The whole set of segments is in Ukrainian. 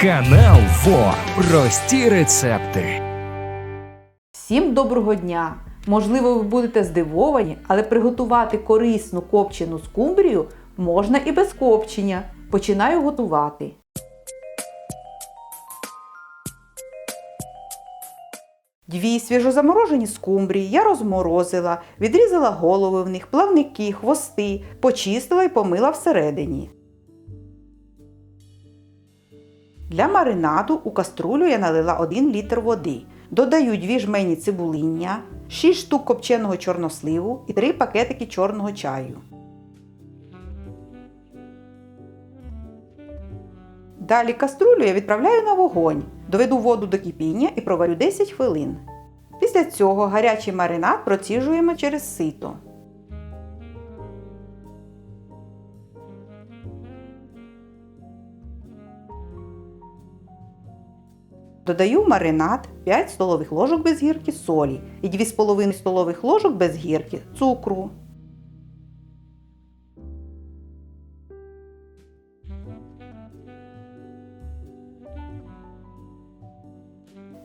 Канал ФО. Прості рецепти. Всім доброго дня! Можливо, ви будете здивовані, але приготувати корисну копчену скумбрію можна і без копчення. Починаю готувати. Дві свіжозаморожені скумбрії я розморозила, відрізала голови в них, плавники, хвости, почистила і помила всередині. Для маринаду у каструлю я налила 1 літр води. Додаю 2 жмені цибулиння, 6 штук копченого чорносливу і 3 пакетики чорного чаю. Далі каструлю я відправляю на вогонь, доведу воду до кипіння і проварю 10 хвилин. Після цього гарячий маринад проціжуємо через сито. Додаю маринад 5 столових ложок без гірки солі і 2,5 столових ложок без гірки цукру.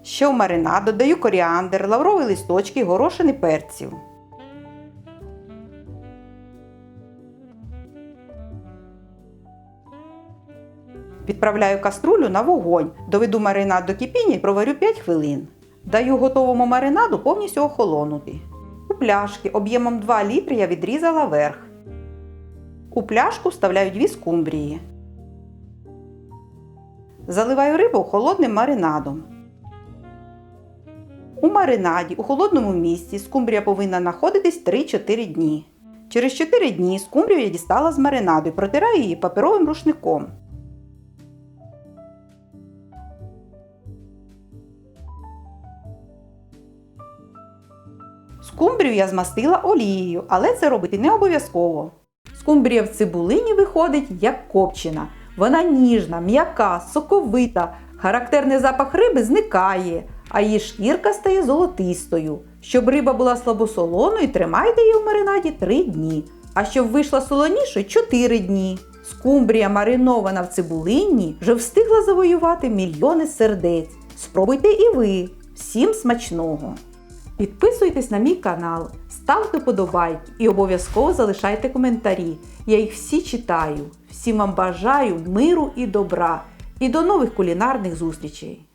Ще в маринад додаю коріандр, лаврові листочки, горошини перців. Відправляю каструлю на вогонь, доведу маринад до кипіння і проварю 5 хвилин. Даю готовому маринаду повністю охолонути. У пляшки об'ємом 2 літри я відрізала верх. У пляшку вставляю 2 скумбрії. Заливаю рибу холодним маринадом. У маринаді у холодному місці скумбрія повинна знаходитись 3-4 дні. Через 4 дні скумбрію я дістала з маринаду і протираю її паперовим рушником. Скумбрію я змастила олією, але це робити не обов'язково. Скумбрія в цибулині виходить як копчена. Вона ніжна, м'яка, соковита, характерний запах риби зникає, а її шкірка стає золотистою. Щоб риба була слабосолоною, тримайте її в маринаді 3 дні. А щоб вийшла солонішою 4 дні. Скумбрія, маринована в цибулині, вже встигла завоювати мільйони сердець. Спробуйте і ви. Всім смачного! Підписуйтесь на мій канал, ставте подобайки і обов'язково залишайте коментарі. Я їх всі читаю. Всім вам бажаю миру і добра. І до нових кулінарних зустрічей!